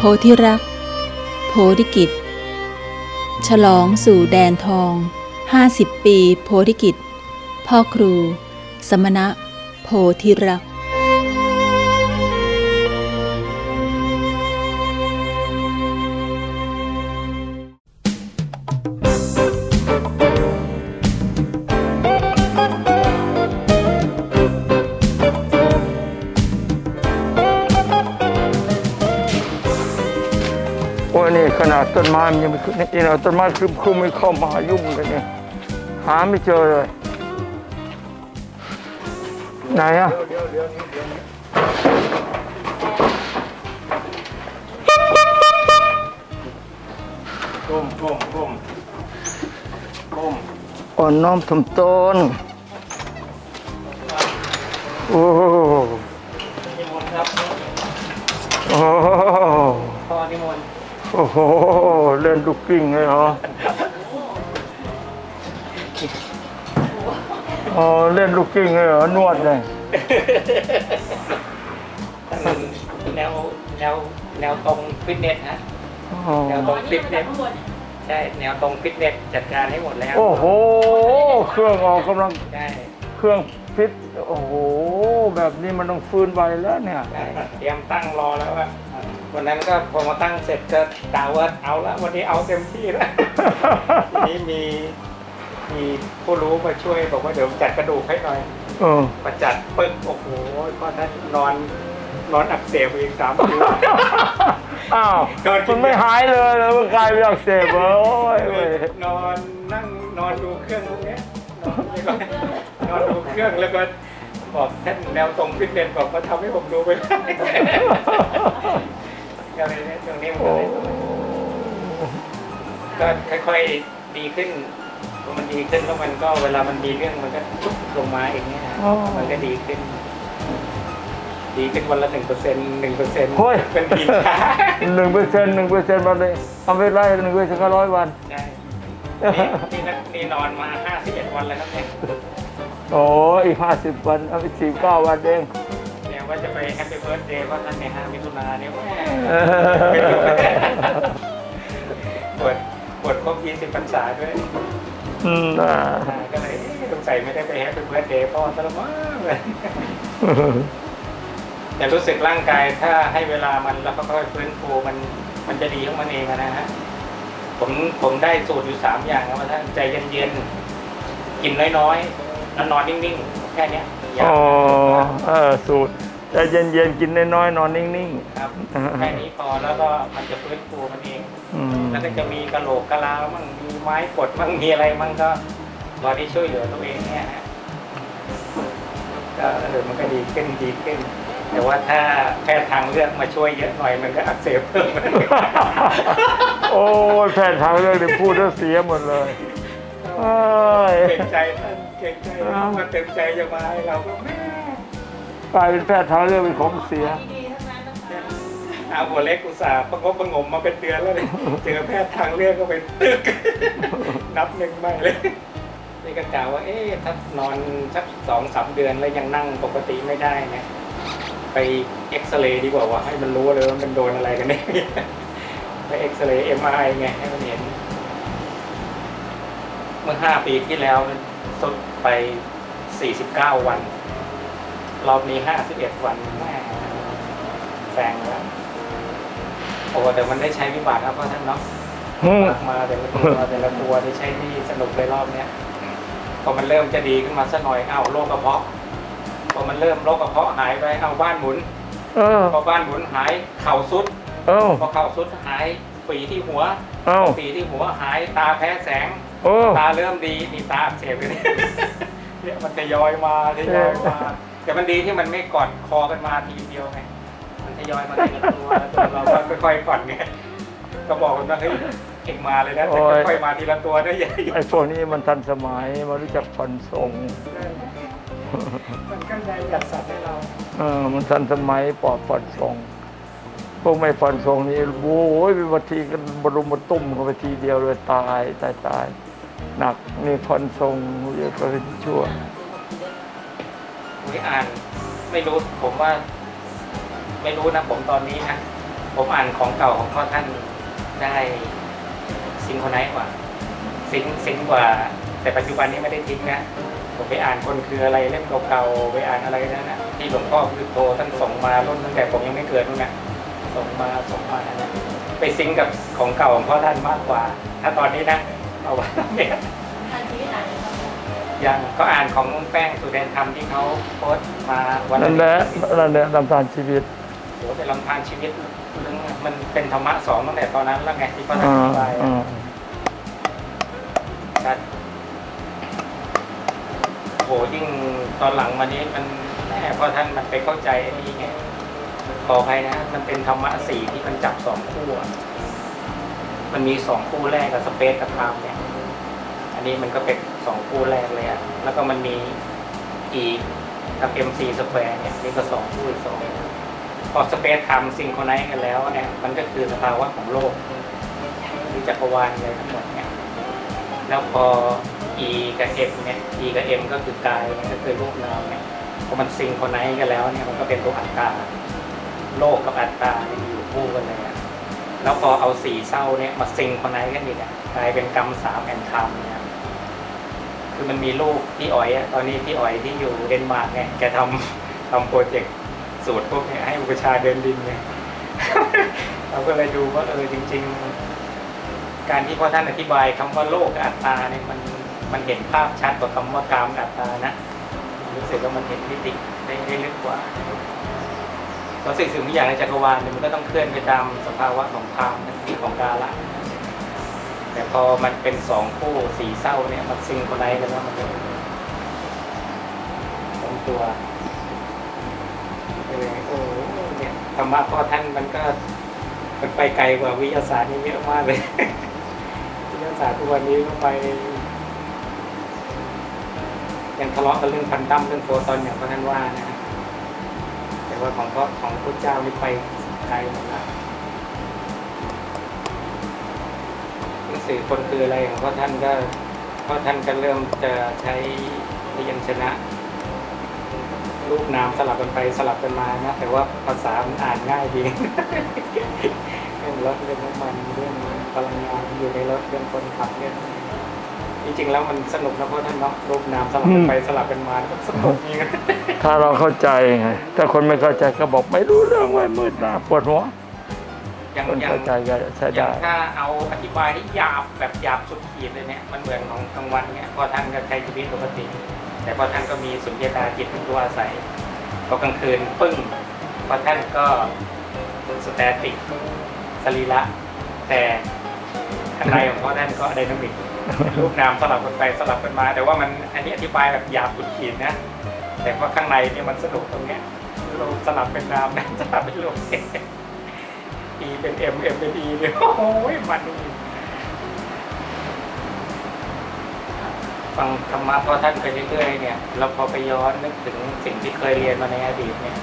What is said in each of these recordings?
โพธิรัก โพธิกิจ ฉลองสู่แดนทอง 50 ปี โพธิกิจ พ่อครู สมณะ โพธิรัก ต้นไม้มันยังไม่ขึ้นนี่เราต้นไม้ครึมครึมไม่เข้ามายุ่งกันเนี่ยหาไม่เจอเลย ไหนอะก้มก้มก้มก้มอ่อนน้อมถ่อมตนโอ้ อ้โห เล่นลูกกิ้งเลยเหรออ๋อเล่นลูกกิ้งเลยเหรอนวดเลยท่านแนวแนวแนวตรงฟิตเนสฮะอ๋อแนวตรงฟิตเนสใช่แนวตรงฟิตเนสจัดการให้หมดแล้วโอ้โห เครื่องออกกำลังใช่เครื่องฟิตโอ้โห แบบนี้มันต้องฟื้นไวแล้วเนี่ยใช่เตรียมตั้งรอแล้วอะ วันนั้นก็พอมาตั้งเสร็จก็กล่าวว่าเอาละวันนี้เอาเต็มที่แล้วทีนี้มีมีผู้รู้มาช่วยบอกว่าเดี๋ยวจัดกระดูกให้หน่อยเออมาจัดปึ้งโอ้โหพ่อท่านนอนนอนอักเสบอีกสามคืน อ้าวโดนกิน มันไม่หายเลยแล้วมันกลายเป็นอักเสบเลยโอ้ยเว้ยนอนนั่งนอนดูเครื่องพวกเนี้ยนอนแล้วก็นอนดูเครื่องแล้วก็บอกท่านแนวตรงฟิตเนสบอกมาทำให้ผมดูไปได้ ก็เลยเนี่ยตรงนี้มันโอ้ก็เลยก็ค่อยๆดีขึ้นพอมันดีขึ้นแล้วมันก็เวลามันดีเรื่องมันก็ชุบลงมาเองเนี่ยนะมันก็ดีขึ้น ดีขึ้นวันละหนึ่งเปอร์เซ็นต์หนึ่งเปอร์เซ็นต์เฮ้ย เป็นดีช้าหนึ่งเปอร์เซ็นต์หนึ่งเปอร์เซ็นต์มาเลยทำไปไล่หนึ่งเปอร์เซ็นต์ก็ร้อยวัน ใช่นี่นี่นักนี่นอนมาห้าสิบเอ็ดวันแล้วครับเนี่ย โอ้อีกห้าสิบวันเอาไปสี่เก้าวันเองเนี่ย ว่าจะไปแฮปปี้เบิร์ดเดย์ว่าท่านในห้ามิถุนาเนี่ยแม่เออปวดปวดครบยี่สิบพรรษาด้วยอืมอ่าอ่าก็เลยเอ๊ะสงสัยไม่ได้ไปแฮปปี้เบิร์ดเดย์พ่อซะและมั้งเลยแต่รู้สึกร่างกายถ้าให้เวลามันแล้วก็ค่อยๆฟื้นฟูมันมันจะดีของมันเองอะนะฮะผมผมได้สูตรอยู่สามอย่างนะว่าท่านใจเย็นๆกินน้อยๆแล้วนอนนิ่งๆ แค่เนี้ยยาอ๋อวเออสูตร ใจเย็นๆกินน้อยๆนอนนิ่ง ครับแค่นี้พอแล้วก็มันจะฟื้นฟูมันเองๆอืม แล้วก็จะมีกระโหลกกะลามั่งมีไม้กดมั่งมีอะไรมั่งก็รอที่ช่วยเหลือตัวเองเนี่ยฮะก็เดี๋ยวมันก็ดีขึ้นดีขึ้น แต่ว่าถ้าแพทย์ทางเลือกมาช่วยเยอะหน่อยมันก็อักเสบเพิ่มโอ้ยแพทย์ทางเรื่องนี่พูดแล้วเสียหมดเลยเอ้ย เก่งใจท่านเก่งใจท่านมาเต็มใจจะมาให้เราก็แม่ กลายเป็นแพทย์ทางเรื่องเป็นของเสีย เอาหัวเล็กอุตส่าห์ประงบประหงมมาเป็นเดือนแล้วเนี่ยเจอแพทย์ทางเลือกก็เป็นตึก นับหนึ่งไม่เลย นี่ก็กล่าวว่า เอ๊ะถ้านอนสักสองสามเดือนแล้วยังนั่งปกติไม่ได้เนี่ยไปเอ็กซเรย์ดีกว่าว่าให้มันรู้เลยว่ามันโดนอะไรกันแน่ไปเอ็กซเรย์เอ็มไอไงให้มันเห็น เมื่อห้าปีที่แล้วสุดไปสี่สิบเก้าวัน รอบนี้ห้าสิบเอ็ดวันแม่แซงแล้วโอ้แต่มันได้ใช้วิบากครับพ่อท่านเนาะอืม มาแต่ละตัวแต่ละตัวที่ใช้ที่สนุกเลยรอบเนี้ยพอมันเริ่มจะดีขึ้นมาสักหน่อยเอ้าโรคกระเพาะพอมันเริ่มโรคกระเพาะหายไปเอาบ้านหมุนเออ พอบ้านหมุนหายเข่าสุด เอ้า พอเข่าสุดหายฝีที่หัวเอ้า ฝีที่หัวหายตาแพ้แสง โอ้ ตาเริ่มดีนี่ตาอักเสบเลยเนี่ยเนี่ยมันทยอยมาทยอยมา แต่มันดีที่มันไม่กอดคอกันมาทีเดียวไงมันทยอยมาทีละตัวแล้วตัวเราก็ค่อยๆผ่อนไงก็บอกกันว่าเฮ้ยเก่งมาเลยนะแต่ค่อยๆมาทีละตัวนะอย่าไอ้พวกนี้มันทันสมัยมันรู้จักผ่อนส่งมันก็ใจจัดสรรให้เราเออมันทันสมัยปลอดผ่อนส่งพวกไม่ผ่อนส่งนี่โอ้ยเป็นวัทีกันบรุมมาตุ้มกันไปทีเดียวเลยตายตายตายหนักนี่ผ่อนส่งเรียกว่าชั่ว ผมอ่านไม่รู้ผมว่า ไม่รู้นะผมตอนนี้นะผมอ่านของเก่าของพ่อท่านได้ซิงโครไนซ์กว่าซิงซิงกว่า แต่ปัจจุบันนี้ไม่ได้ทิ้งนะผมไปอ่านคนคืออะไรเล่มเก่าๆไปอ่านอะไรนั่นนะที่หลวงพ่อคือโตท่านส่งมารุ่นตั้งแต่ผมยังไม่เกิดนู่นนะส่งมาส่งมานะไปซิงกับของเก่าของพ่อท่านมากกว่า ถ้าตอนนี้นะเอาไว้เนี่ย ยังก็อ่านของแป้งสุเดนธรรมที่เขาโพสต์มาวันนั่นแหละนั่นแหละลำตาลชีวิตโหเป็นลำพานชีวิตเรื่องมันเป็นธรรมะสองตั้งแต่ตอนนั้นแล้วไงที่พ่อท่านอ่าอธิบายอ่าชัดโหยิ่งตอนหลังมานี้มันแม่พ่อท่านมันไปเข้าใจไอ้นี่ไงขออภัยนะมันเป็นธรรมะสี่ที่มันจับสองคู่อะมันมีสองคู่แรกกับสเปซกับไทม์เนี่ย อันนี้มันก็เป็นสองคู่แรกเลยอะแล้วก็มันมีอีกับ MC สแควร์เนี่ยนี่ก็สองคู่อีกสองพอสเปซทม์ซิงโครไนซ์กันแล้วเนี่ยมันก็คือสภาวะของโลกหรือจักรวาลอะไรทั้งหมดเนี่ยแล้วพอ E กับ M เนี่ย E กับ M ก็คือกายเนี่ยก็คือรูปนามเนี่ยพอมันซิงโครไนซ์กันแล้วเนี่ยมันก็เป็นตัวอัตตา โลกกับอัตตาอยู่คู่กันเลยอะ แล้วพอเอาสีเศร้าเนี่ยมาซิงครไนกันอีกอะกลายเป็นกรรมสามแอนทามเนี่ยคือมันมีลูกพี่อ๋อยอะตอนนี้พี่อ๋อยที่อยู่เดนมาร์กไงแกทำทำโปรเจกต์สูตรพวกเนี้ยให้อุปชาเดินดินไงเราก็เลยดูว่าเออจริง ๆ การที่พ่อท่านอธิบายคำว่าโลกกับอัตตาเนี่ยมันมันเห็นภาพชัดกว่าคำว่ากามกับอัตตานะรู้สึกว่ามันเห็นมิติได้ได้ลึกกว่า ราะสิ่งสิ่งทุกอย่างในจักรวาลเนี่ยมันก็ต้องเคลื่อนไปตามสภาวะของธรรมของกาละ แต่พอมันเป็นสองคู่สีเศร้าเนี่ยมันซิงครไนซ์กันแล้วมันเลยสองตัวเออโอ้เนี่ยธรรมะพ่อท่านมันก็มันไปไกลกว่าวิทยาศาสตร์นี่เยอะมากเลยวิทยาศาสตร์ทุกวันนี้ก็ไปยังทะเลาะกันเรื่องพันตั้มเรื่องโฟตอนอย่างพ่ท่านว่านะ ว่าของพ่อของพระเจ้านี่ไปไกลหมดแล้วหนังสือคนคืออะไรของพ่อท่านก็พ่อท่านก็เริ่มจะใช้พยัญชนะ รูปนามสลับกันไปสลับกันมานะ แต่ว่าภาษามันอ่านง่ายดีเรื่องรถเรื่องน้ำมันเรื่องพลังงานอยู่ในรถเรื่องคนขับเรื่อง จริงๆแล้วมันสนุกนะพ่อท่านเนาะรูปนามสลับกันไปสลับกันมาแล้วก็สนุกนี่นะถ้าเราเข้าใจไงถ้าคนไม่เข้าใจก็บอกไม่รู้เรื่องไว้มืดหน้าปวดหัวอย่างคนอย่างเข้าใจก็ใช้อได้ย่างถ้าเอาอธิบายที่หยาบแบบหยาบสุดขีดเลยเนี่ยมันเหมือนของกลางวันเนี่ยพอท่านก็ใช้ชีวิตปกติ แต่พอท่านก็มีสุญญตาจิตเป็นตัวอาศัยพอกลางคืนปึ้งพอท่านก็สแตติกสรีระแต่ข้างในของพ่อท่านก็ไดนามิก รูปนามสลับกันไปสลับกันมา แต่ว่ามันอันนี้อธิบายแบบหยาบสุดขีดนะแต่ว่าข้างในเนี่ยมันสนุกตรงเนี้ยเราสลับเป็นนามนะสลับเป็นรูป E เป็น M M เป็น E เนี่ยโอ้โหมันฟังธรรมะพ่อท่านไปเรื่อยๆเนี่ยเราพอไปย้อนนึกถึงสิ่งที่เคยเรียนมาในอดีตเนี่ย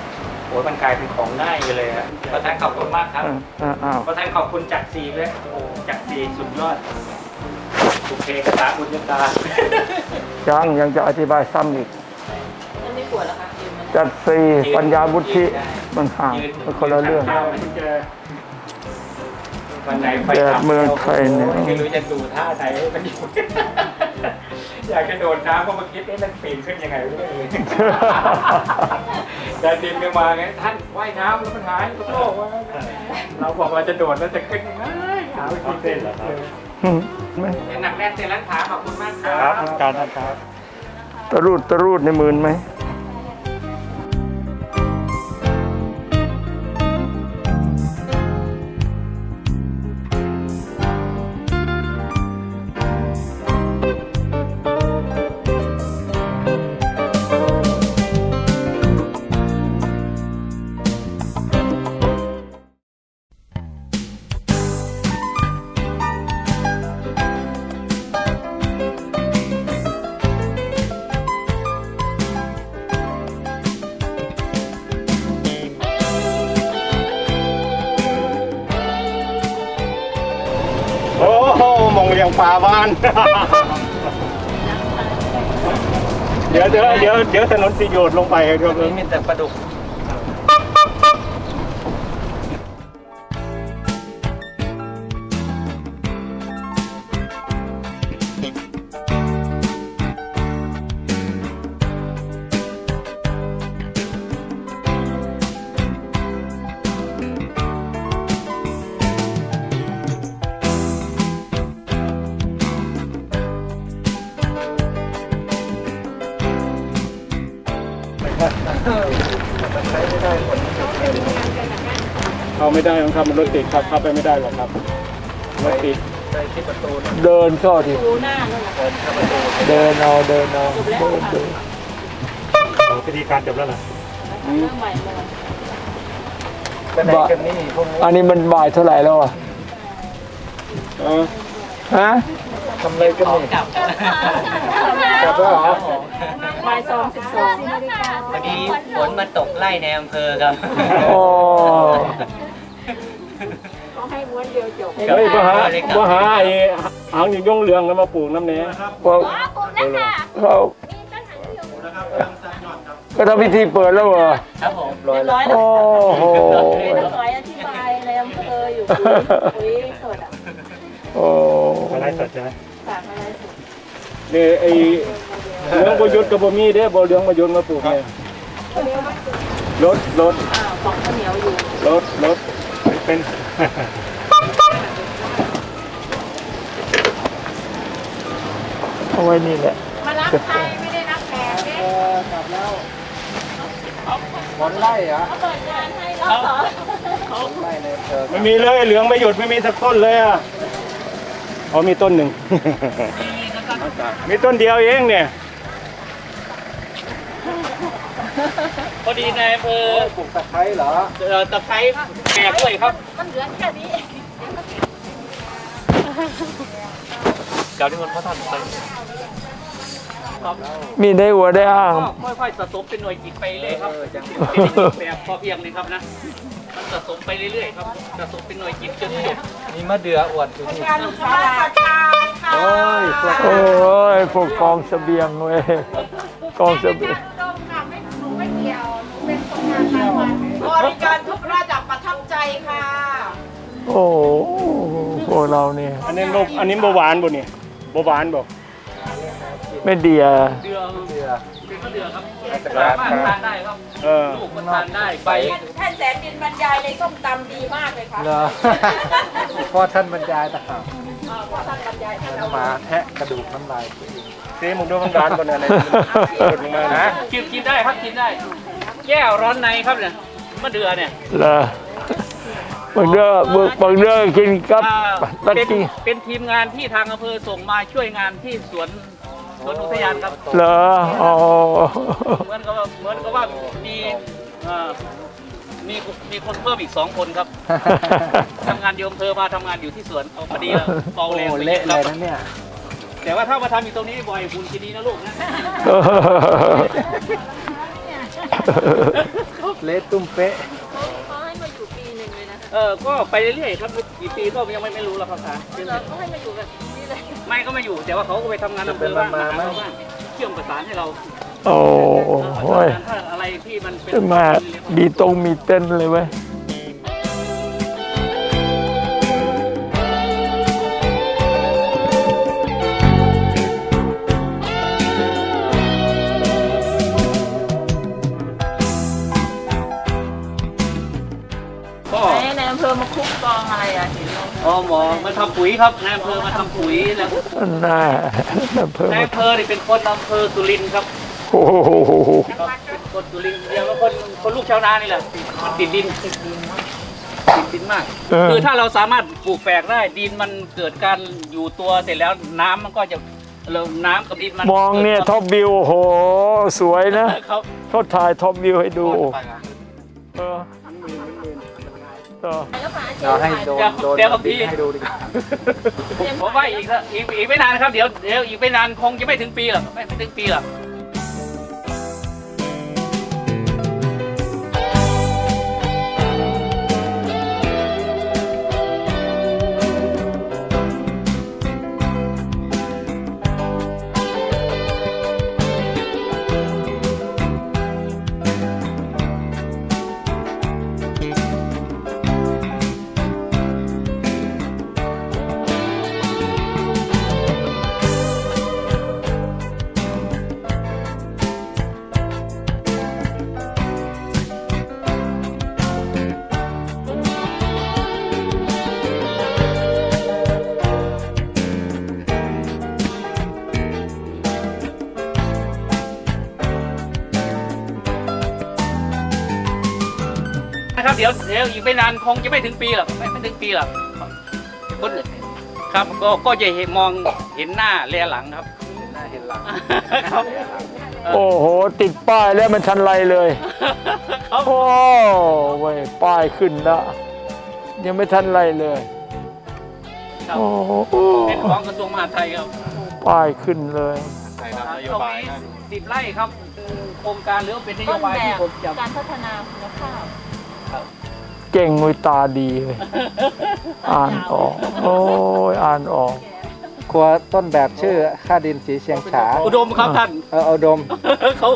โอ้ยมันกลายเป็นของง่ายไปเลยฮะพ่อท่านขอบคุณมากครับอ่าอ้าวพ่อท่านขอบคุณจักรซีด้วยโอ้จักรซีสุดยอด สุเพกตาบุญญตายังยังจะอธิบายซ้ำอีกมันไม่ปวดแล้วครับยืนมันจัดสีปัญญาบุธิมันห่างมันคนละเรื่องวันไหนไปแดดเมืองไทยเนี่ย ไม่รู้จะดูท่าไหนให้มันอยู่อยากจะโดดน้ำก็มาคิดเอ๊ะมันปีนขึ้นยังไงไม่รู้เลยแต่ทีมก็มาไงท่านว่ายน้ำแล้วมันหายโลกว่าเราบอกเราจะโดดแล้วจะขึ้นยังไงหาวิธีเต้นเหรออืมไม่เป็น หนักแน่นเต้นร้านขาขอบคุณมากคครัรับบการนะครับตะรูดตะรูดในมือไหม มองเรียงป่าบ้าน เดี๋ยวเดี๋ยวเดี๋ยวเดี๋ยวถนนสิโยดลงไปเดี๋ยวมีแต่ปลาดุก เข้าไม่ได้ครับมันรถติดครับเข้าไปไม่ได้หรอกครับรถติดเดินเข้าดิดูหน้านั่นแหละเดินเอาเดินเอาเดินเดินพิธีการจบแล้วล่ะเริ่มใหม่เลยบ่ายอันนี้มันบ่ายเท่าไหร่แล้วอะเออฮะทำอะไรกันนี่กลับแล้วเหรอ บ่ายสองสิบสองพอดีฝนมาตกไล่ในอำเภอครับ โอ้เขาให้ม้วนเดียวจบเฮ้ยมาหามาหาไอ้หางย่งเหลืองแล้วมาปลูกน้ำเนี้ยพวกเขาก็ทำพิธีเปิดแล้วเหรอ ครับผมเรียบร้อยแล้วโอ้โหร้อยอธิบายในอำเภออยู่คุยสดอะโอ้อะไรสัตว์ใช่ฝากอะไรสด นี่ไอ้เหลืองประยุทธ์กับบ่มีเด้บ่เหลืองประยุทธ์มาปลูกเนี่ยรถรถอ้าวของข้าวเหนียวอยู่รถรถเป็นเอาไว้นี่แหละมารับใครไม่ได้รับแขกเนี่ยผลไล่เหรอเขาเปิดงานให้แล้วเหรอไม่มีเลยเหลืองไม่หยุดไม่มีสักต้นเลยอะอ๋อมีต้นหนึ่ง มีต้นเดียวเองเนี่ย พอดีนายอำเภอปลูกตะไคร้เหรอตะไคร้แขกด้วยครับ มันเหลือแค่นี้เก่าที่คนพระท่านไปมีได้หัวได้อ้าง ก็ค่อยๆสะสมเป็นหน่วยจิตไปเรื่อยครับเป็นแบบพอเพียงเลยครับนะ มันสะสมไปเรื่อยๆครับสะสมเป็นหน่วยจิตจนจบโอ้ยพวกกองเสบียงเว้ยกองเสบียงบริการทุกระดับประทับใจค่ะ โอ้โหพวกเราเนี่ยอันนี้บ่อันนี้เบาหวานบ่เนี่ยเบาหวานบ่ไม่เดียเดือเดือเป็นข้าวเดือครับสามารถทานได้ครับ เออ ลูกมันทานได้ใบท่านแสนดินบรรยายเลยส้มตำดีมากเลยค่ะเหรอพ่อท่านบรรยายต่างหากอ่าพอท่านบรรยายท่านเอาหมาแทะกระดูกน้ำลายตัวเองเสียมึงดูมันหวานบ่เนี่ยอะไรหยุดลงมานะ กินกินได้ครับกินได้ แก้วร้อนในครับเนี่ยมะเดือเนี่ยเหรอบางเด้อบางเด้อกินกับอ่าตักเป็นกินเป็นทีมงานที่ทางอำเภอส่งมาช่วยงานที่สวน สวนอุทยานครับ เหรออ๋อเหมือนกับว่าเหมือนกับว่ามีเอ่อมีมีคนเพิ่มอีกสองคนครับ ทำงานอยู่อำเภอมาทำงานอยู่ที่สวนเอาพอดีแล้วเบาแรงโอ้ไปเละคเลรับยนะเนี่ย แต่ว่าถ้ามาทำอยู่ตรงนี้บ่อยบุญทีนี้นะลูกนะ เละตุ้มเป๊ะ เขาให้มาอยู่ปีหนึ่งเลยนะเออก็ไปเรื่อยๆครับกี่ปีก็ยังไม่ไม่รู้แล้วครับค่ะเราก็ให้มาอยู่แบบนี้เลย ไม่ก็ไม่อยู่แต่ว่าเขาก็ไปทำงานอำเภอบ้างมาหาเราบ้างเชื่อมประสานให้เราโอ้โหยถ้าอะไรที่มันเป็นจะมามีตรงมีเต้นเลยเว้ย ทำปุ๋ยครับนายอำเภอมาทำปุ๋ยแล้วน่าเพิ่มนายอำเภอนี่เป็นคนอำเภอสุรินทร์ครับโอ้โหครับเป็นคนสุรินทร์เดียวกับคนคนลูกชาวนานี่แหละมันติดดินติดดินติดดินมาก คือถ้าเราสามารถปลูกแฝกได้ดินมันเกิดการอยู่ตัวเสร็จแล้วน้ำมันก็จะเราน้ำกับดินมันมองเนี่ยท็อปวิวโอ้โหสวยนะครับเขาถ่ายท็อปวิวให้ดูเออ เออแล้วฝาเจเราให้โดนเดี๋ยวโดนเดี๋ยวครับพี่ ให้ดูดีกว่าผมว่าอีกสักอีกอีกไม่นานครับเดี๋ยวเดี๋ยวอีกไม่นานคงจะไม่ถึงปีหรอกไม่ไม่ถึงปีหรอก เดี๋ยวเดี๋ยวอีกไม่นานคงจะไม่ถึงปีหรอกไม่ไม่ถึงปีหรอกคนครับก็ก็จะเห็นมองเห็นหน้าแลหลังครับหน้าเห็นหลังครับโอ้โห ติดป้ายแล้วมันทันไรเลยครับโอ้เว้ยป้ายขึ้นแล้วยังไม่ทันไรเลยครับโอ้โหเป็นของกระทรวงมหาดไทยครับป้ายขึ้นเลยใช่ครับนโยตรงบายนี้นะสิบไร่ครับโครงการหรือว่าเป็นนโยต้นบายแบที่บผมจะการพัฒนาคุณภาพ เก่งมือตาดีเลยอ่านออก โอ้ยอ่านออก ครัวต้นแบบชื่อข้าดินสีเชียงฉาอุดมครับท่าน เออเอาดมเขา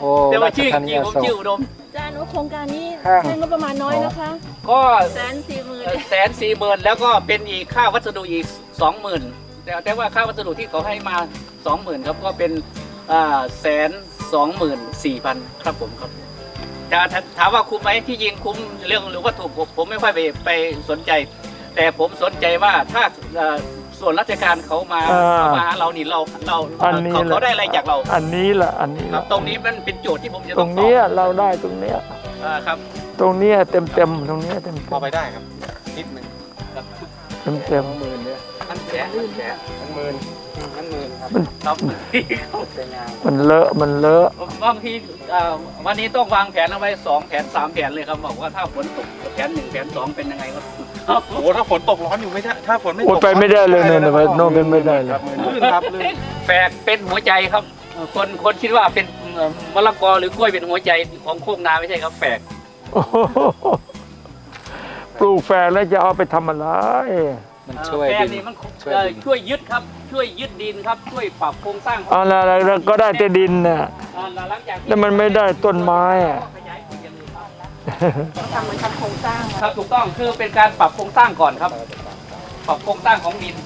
โอ้แต่ว่าราชชื่อธาจนีริงอผมโศกชื่ออุดมอาจารย์ว่าโครงการนี้ข้างใช้งบประมาณน้อยนะคะ ก็แสนสี่หมื่นแสนสี่หมื่นแล้วก็เป็นอีกค่าวัสดุอีกสองหมื่นแต่แต่ว่าค่าวัสดุที่เขาให้มาสองหมื่นครับก็เป็นอ่าแสนสองหมื่นสี่พันครับผมครับ จะถามว่าคุ้มไหมที่ยิงคุ้มเรื่องหรือวัตถุผมผมไม่ค่อยไปไปสนใจ แต่ผมสนใจว่าถ้าเอ่อส่วนราชการเขามาอ่าเขามาหาเรานี่เราเราอันนี้เขาแหละเขาได้อะไรจากเราอันนี้แหละอันนี้ครับละตรงนี้มันเป็นโจทย์ที่ผมจะตรต้องงตอบเนี้ยเราได้ตรงเนี้ยอ่าครับ ตรงเนี้ยเต็มเต็มๆตรงเนี้ยเต็มพอไปได้ครับนิดหนึ่งเต็มเต็ม หมื่นเนี่ยท่านแสนท่านแสนทั้งหมื่น ทั้งหมื่นครับครับเป็นงานๆมันเลอะมันเลอะบางทีเอ่อวันนี้ต้องวางแผนเอาไว้สองแผนสามแผนเลยครับบอกว่าถ้าฝนตกแผนหนึ่งแผนสองเป็นยังไงครับโอ้โหถ้าฝนตกร้อนอยู่ไม่ได้ถ้าฝนไม่ตโอ้ยกไปไม่ได้เลยเนี่ยเนี่ยโน่นเป็นไม่ได้เลยลื่นครับลื่นแฝกเป็นหัวใจครับคนคนคิดว่าเป็นเอ่อมะละกอหรือกล้วยเป็นหัวใจของโคกนาไม่ใช่ครับแฝกโอ้โหปลูกแฝกแล้วจะเอาไปทำอะไร มันช่วยแฝกดินนี่มันช่วยเอ่อดิน ช่วยยึดครับ ช่วยยึดดินครับ ช่วยปรับโครงสร้างของเอาละไรก็ได้แต่ดินน่ะ อ่าหลังจากที่แล้วมันไม่ได้ต้นไม้อะ ขยายผลอย่างอื่นครับ ทำเหมือนทำโครงสร้างครับถูกต้องคือเป็นการปรับโครงสร้างก่อนครับ ปรับโครงสร้างของดิน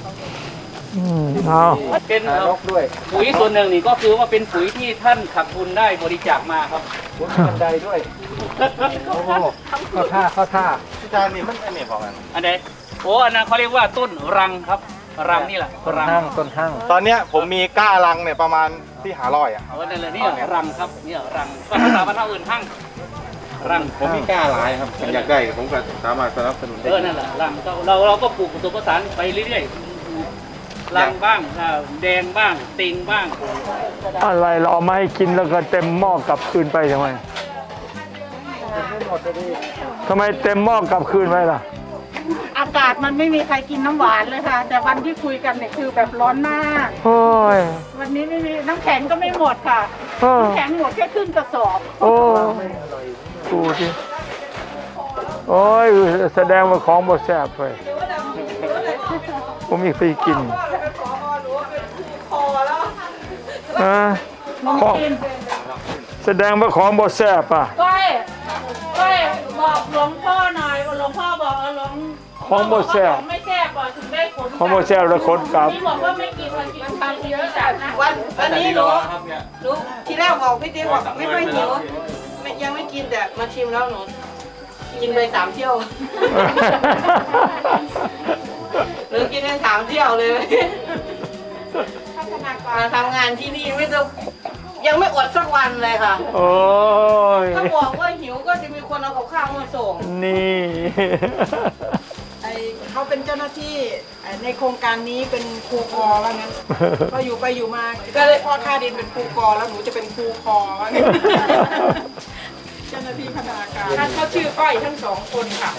อืมเอาเป็นหาเอ่นอกด้วยปุ๋ยส่วนหนึ่งนี่ก็คือว่าเป็นปุ๋ยที่ท่านขับทุนได้บริจาคมาครับบนบันไดด้วย โอ้โหเข้าท่าเข้าท่าอาจารย์นี่มันไอ้นี่พอกันอันไหน โอ้อันนั้นเขาเรียกว่าต้นรังครับ รังนี่แหละต้นรังห้างต้นห้างตอนเนี้ยผมมีก้ารังเนี่ยประมาณที่หาร้อยอะ เอานั่นเลยนี่รังครับนี่รังภาษาบ้านเราอื่นห้างรังผมมีก้าหลายครับผมอยากได้ผมก็สามารถสนับสนุนเอได้อนั่นแหละรังเราเราเราก็ปลูกผสมผสานไปเรื่อยๆรังบ้างอ่าแดงบ้างติงบ้าง อะไรเราเอามาให้กินแล้วก็เต็มหม้อกลับคืนไปทำไมทำไมเต็มหม้อกลับคืนไปล่ะ อากาศมันไม่มีใครกินน้ำหวานเลยค่ะ แต่วันที่คุยกันเนี่ยคือแบบร้อนมาก โอ้ย วันนี้ไม่มีน้ำแข็งก็ไม่หมดค่ะเออน้ำแข็งหมดแค่ครึ่งกระสอบ โอ้ดูสิโอ้ยแสดงว่าของบ่แซ่บเลยผมมีไปกินฮะของแสดงว่าของบ่แซ่บอะ ก้อยก้อยบอกหลวง ของบ่แซ่บของไม่แซ่บบอกถึงได้ขนของบ่แซ่บแล้วคนกลับ ที่บอกว่าไม่กินมันกินทำเยอะจัดนะวันวันนี้หนูหนูทีแรกบอกพี่ติ๊กบอกไม่ค่อยหิวไม่ยังไม่กินแต่มาชิมแล้วหนูกินไปสามเที่ยว หนูกินไปสามเที่ยวเลยมาทำงานที่นี่ไม่ต้องยังไม่อดสักวันเลยค่ะ โอ้ยถ้าบอกว่าหิวก็จะมีคนเอากับข้าวมาส่ง นี่ไอ เขาเป็นเจ้าหน้าที่ไอ้ในโครงการนี้เป็นครูกอว่างั้น พออยู่ไปอยู่มาก็เลยพ่อค่าดินเป็นครูกอแล้วหนูจะเป็นครูคอว่างั้น เจ้าหน้าที่พัฒนาการท่านเขาชื่อก้อยทั้งสองคนค่ะ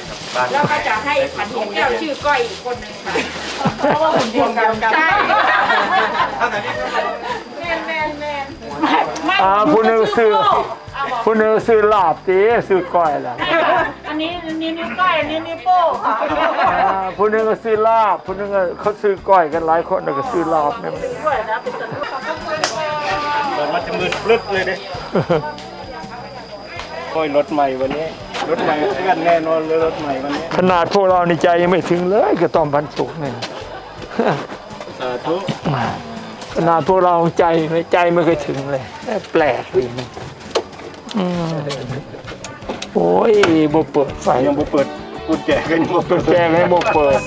แล้วก็จะให้ผันของแก้วชื่อก้อยอีกคนหนึ่งค่ะ เพราะว่าหุ่นเดียวกันใช่แม่นแม่นแม่นไม่อ่าผู้หนึงซื้อ ผู้หนึงซื้อลาบตีซื้อก้อยล่ะอันนี้อันนี้นิ้วก้อยอันนี้นิ้วโป้ค่ะอ่าผู้หนึงก็ซื้อลาบผู้หนึงก็เขาซื้อก้อยกันหลายคนแล้วก็ซื้อลาบเนี่ยด้วยนะเป็นต้นเปิดมันจะมืดปลึดเลยเด้ค่อยรถใหม่วันนี้ รถใหม่เพื่อนแน่นอนเลยรถใหม่วันนี้ ขนาดพวกเราในใจยังไม่ถึงเลยก็ต้องพันสุกเนี่ย สาธุ ขนาดพวกเราใจไม่ใจไม่เคยถึงเลยแปลกดีมัน อืมโอ้ยบ่เปิดไฟยังบ่เปิดกุญแจกันยังบ่เปิดแจ้งให้บ่เปิด